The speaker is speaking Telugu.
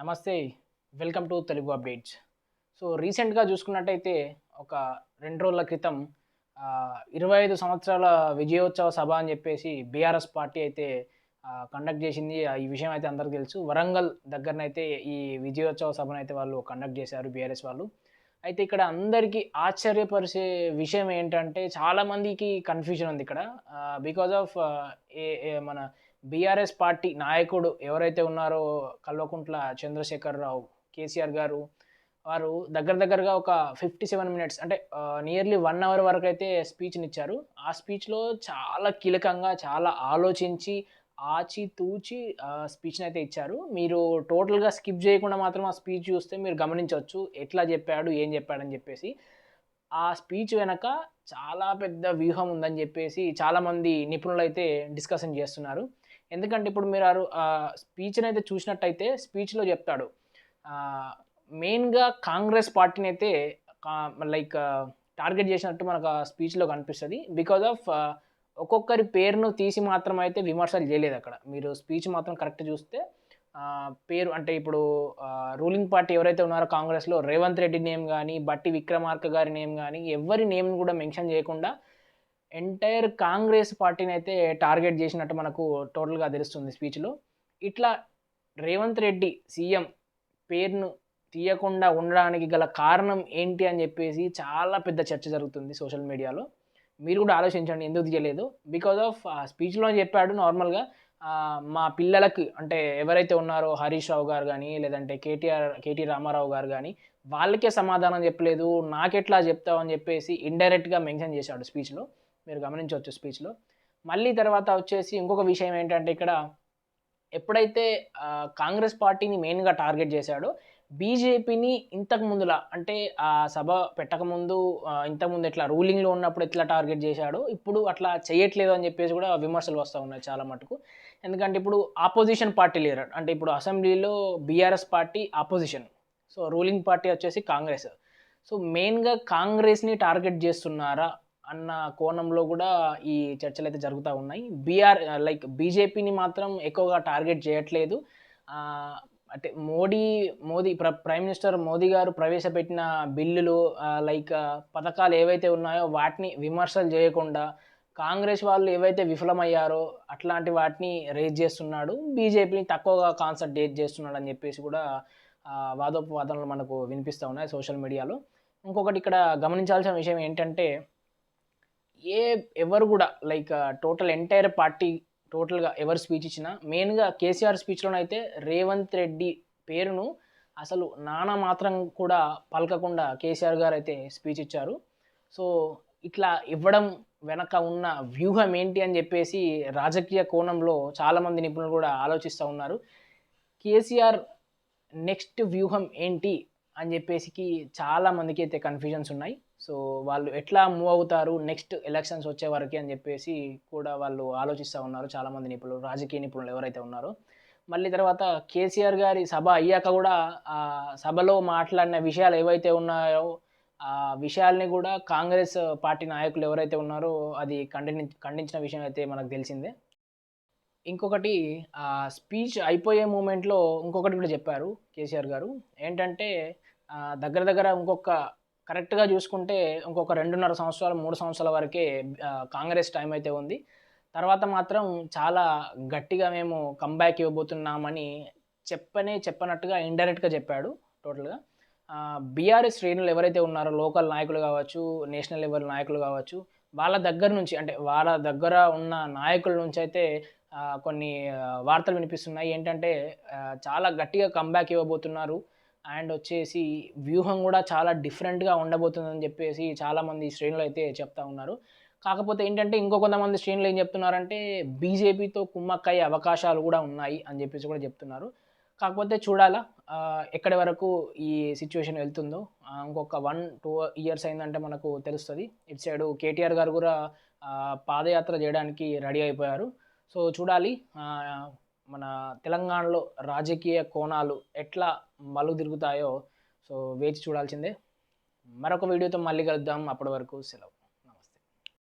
నమస్తే welcome to Telugu updates. So రీసెంట్గా చూసుకున్నట్టయితే ఒక రెండు రోజుల క్రితం ఇరవై ఐదు సంవత్సరాల విజయోత్సవ సభ అని చెప్పేసి బీఆర్ఎస్ పార్టీ అయితే కండక్ట్ చేసింది. ఈ విషయం అయితే అందరికీ తెలుసు. వరంగల్ దగ్గరనైతే ఈ విజయోత్సవ సభను అయితే వాళ్ళు కండక్ట్ చేశారు బీఆర్ఎస్ వాళ్ళు. అయితే ఇక్కడ అందరికీ ఆశ్చర్యపరిచే విషయం ఏంటంటే చాలామందికి కన్ఫ్యూజన్ ఉంది ఇక్కడ. బికాజ్ ఆఫ్ ఏ- మన బీఆర్ఎస్ పార్టీ నాయకుడు ఎవరైతే ఉన్నారో కల్వకుంట్ల చంద్రశేఖర్ రావు కేసీఆర్ గారు వారు దగ్గర దగ్గరగా ఒక ఫిఫ్టీ సెవెన్ మినిట్స్ అంటే నియర్లీ వన్ అవర్ వరకు అయితే స్పీచ్ని ఇచ్చారు. ఆ స్పీచ్లో చాలా కీలకంగా చాలా ఆలోచించి ఆచి తూచి స్పీచ్ని అయితే ఇచ్చారు. మీరు టోటల్గా స్కిప్ చేయకుండా మాత్రం ఆ స్పీచ్ చూస్తే మీరు గమనించవచ్చు. ఎట్లా చెప్పాడు ఏం చెప్పాడని చెప్పేసి. ఆ స్పీచ్ వెనక చాలా పెద్ద వ్యూహం ఉందని చెప్పేసి చాలామంది నిపుణులు అయితే డిస్కషన్ చేస్తున్నారు. ఎందుకంటే ఇప్పుడు మీరు ఆ స్పీచ్ని అయితే చూసినట్టయితే స్పీచ్లో చెప్తాడు. మెయిన్గా కాంగ్రెస్ పార్టీని అయితే లైక్ టార్గెట్ చేసినట్టు మనకు ఆ స్పీచ్లో కనిపిస్తుంది. బికాజ్ ఆఫ్ ఒక్కొక్కరి పేరును తీసి మాత్రం అయితే విమర్శలు చేయలేదు అక్కడ. మీరు స్పీచ్ మాత్రం కరెక్ట్ చూస్తే పేరు అంటే ఇప్పుడు రూలింగ్ పార్టీ ఎవరైతే ఉన్నారో కాంగ్రెస్లో రేవంత్ రెడ్డి నేమ్ కానీ బట్టి విక్రమార్క గారి నేమ్ కానీ ఎవరి నేమ్ని కూడా మెన్షన్ చేయకుండా ఎంటైర్ కాంగ్రెస్ పార్టీని అయితే టార్గెట్ చేసినట్టు మనకు టోటల్గా తెలుస్తుంది స్పీచ్లో. ఇట్లా రేవంత్ రెడ్డి సీఎం పేరును తీయకుండా ఉండడానికి గల కారణం ఏంటి అని చెప్పేసి చాలా పెద్ద చర్చ జరుగుతుంది సోషల్ మీడియాలో. మీరు కూడా ఆలోచించండి ఎందుకు తీయలేదు? బికాజ్ ఆఫ్ స్పీచ్లో చెప్పాడు నార్మల్గా మా పిల్లలకి అంటే ఎవరైతే ఉన్నారో హరీష్ రావు గారు కానీ లేదంటే కేటీఆర్ కేటీ రామారావు గారు కానీ వాళ్ళకే సమాధానం చెప్పలేదు నాకెట్లా చెప్తావు అని చెప్పేసి ఇండైరెక్ట్గా మెన్షన్ చేశాడు స్పీచ్లో. మీరు గమనించవచ్చు స్పీచ్లో మళ్ళీ తర్వాత వచ్చేసి ఇంకొక విషయం ఏంటంటే ఇక్కడ ఎప్పుడైతే కాంగ్రెస్ పార్టీని మెయిన్గా టార్గెట్ చేశాడో బీజేపీని ఇంతకు ముందులా అంటే ఆ సభ పెట్టకముందు ఇంతకుముందు ఎట్లా రూలింగ్లో ఉన్నప్పుడు ఎట్లా టార్గెట్ చేశాడో ఇప్పుడు అట్లా చేయట్లేదు అని చెప్పేసి కూడా విమర్శలు వస్తూ ఉన్నాయి చాలా మటుకు. ఎందుకంటే ఇప్పుడు ఆపోజిషన్ పార్టీ లేరు అంటే ఇప్పుడు అసెంబ్లీలో BRS party opposition so ruling party వచ్చేసి కాంగ్రెస్. సో మెయిన్గా కాంగ్రెస్ని టార్గెట్ చేస్తున్నారా అన్న కోణంలో కూడా ఈ చర్చలు అయితే జరుగుతూ ఉన్నాయి. బీఆర్ లైక్ బీజేపీని మాత్రం ఎక్కువగా టార్గెట్ చేయట్లేదు. అంటే మోడీ మోదీ ప్ర ప్రైమ్ మినిస్టర్ మోదీ గారు ప్రవేశపెట్టిన బిల్లులు లైక్ పథకాలు ఏవైతే ఉన్నాయో వాటిని విమర్శలు చేయకుండా కాంగ్రెస్ వాళ్ళు ఏవైతే విఫలమయ్యారో అట్లాంటి వాటిని రేజ్ చేస్తున్నాడు. బీజేపీని తక్కువగా కాన్సన్ట్రేట్ చేస్తున్నాడు అని చెప్పేసి కూడా వాదోపవాదనలు మనకు వినిపిస్తూ ఉన్నాయి సోషల్ మీడియాలో. ఇంకొకటి ఇక్కడ గమనించాల్సిన విషయం ఏంటంటే ఏ ఎవరు కూడా లైక్ టోటల్ ఎంటైర్ పార్టీ టోటల్గా ఎవరు స్పీచ్ ఇచ్చినా మెయిన్గా కేసీఆర్ స్పీచ్లోనైతే రేవంత్ రెడ్డి పేరును అసలు నాన్న మాత్రం కూడా పలకకుండా కేసీఆర్ గారు అయితే స్పీచ్ ఇచ్చారు. సో ఇట్లా ఇవ్వడం వెనక ఉన్న వ్యూహం ఏంటి అని చెప్పేసి రాజకీయ కోణంలో చాలామంది నిపుణులు కూడా ఆలోచిస్తూ ఉన్నారు. కేసీఆర్ నెక్స్ట్ వ్యూహం ఏంటి? అని చెప్పేసి చాలా మందికి అయితే కన్ఫ్యూజన్స్ ఉన్నాయి. సో వాళ్ళు ఎట్లా మూవ్ అవుతారు నెక్స్ట్ ఎలక్షన్స్ వచ్చే వరకు అని చెప్పేసి కూడా వాళ్ళు ఆలోచిస్తూ ఉన్నారు చాలామంది నిపుణులు రాజకీయ నిపుణులు ఎవరైతే ఉన్నారో. మళ్ళీ తర్వాత కేసీఆర్ గారి సభ అయ్యాక కూడా ఆ సభలో మాట్లాడిన విషయాలు ఏవైతే ఉన్నాయో ఆ విషయాల్ని కూడా కాంగ్రెస్ పార్టీ నాయకులు ఎవరైతే ఉన్నారో అది ఖండించిన విషయం అయితే మనకు తెలిసిందే. ఇంకొకటి స్పీచ్ అయిపోయే మూమెంట్లో ఇంకొకటి కూడా చెప్పారు కేసీఆర్ గారు. ఏంటంటే దగ్గర దగ్గర ఇంకొక కరెక్ట్గా చూసుకుంటే ఇంకొక రెండున్నర సంవత్సరాలు మూడు సంవత్సరాల వరకే కాంగ్రెస్ టైం అయితే ఉంది. తర్వాత మాత్రం చాలా గట్టిగా మేము కంబ్యాక్ ఇవ్వబోతున్నామని చెప్పనే చెప్పనట్టుగా ఇండైరెక్ట్గా చెప్పాడు టోటల్గా బీఆర్ఎస్ శ్రేణులు ఎవరైతే ఉన్నారో లోకల్ నాయకులు కావచ్చు నేషనల్ లెవెల్ నాయకులు కావచ్చు వాళ్ళ దగ్గర నుంచి అంటే వాళ్ళ దగ్గర ఉన్న నాయకుల నుంచి అయితే కొన్ని వార్తలు వినిపిస్తున్నాయి. ఏంటంటే చాలా గట్టిగా కంబ్యాక్ ఇవ్వబోతున్నారు. అండ్ వచ్చేసి వ్యూహం కూడా చాలా డిఫరెంట్గా ఉండబోతుందని చెప్పేసి చాలామంది శ్రేణులు అయితే చెప్తా ఉన్నారు. కాకపోతే ఏంటంటే ఇంకో కొంతమంది శ్రేణులు ఏం చెప్తున్నారంటే బీజేపీతో కుమ్మక్కయ్యే అవకాశాలు కూడా ఉన్నాయి అని చెప్పేసి కూడా చెప్తున్నారు. కాకపోతే చూడాలా ఎక్కడి వరకు ఈ సిచ్యువేషన్ వెళ్తుందో. ఇంకొక వన్ టూ ఇయర్స్ అయిందంటే మనకు తెలుస్తుంది. ఇటు సైడు కేటీఆర్ గారు కూడా పాదయాత్ర చేయడానికి రెడీ అయిపోయారు. సో చూడాలి మన తెలంగాణలో రాజకీయ కోణాలు ఎట్లా మలు తిరుగుతాయో సో వేచి చూడాల్సిందే. మరొక వీడియోతో మళ్ళీ కలుద్దాం. అప్పటి వరకు సెలవు.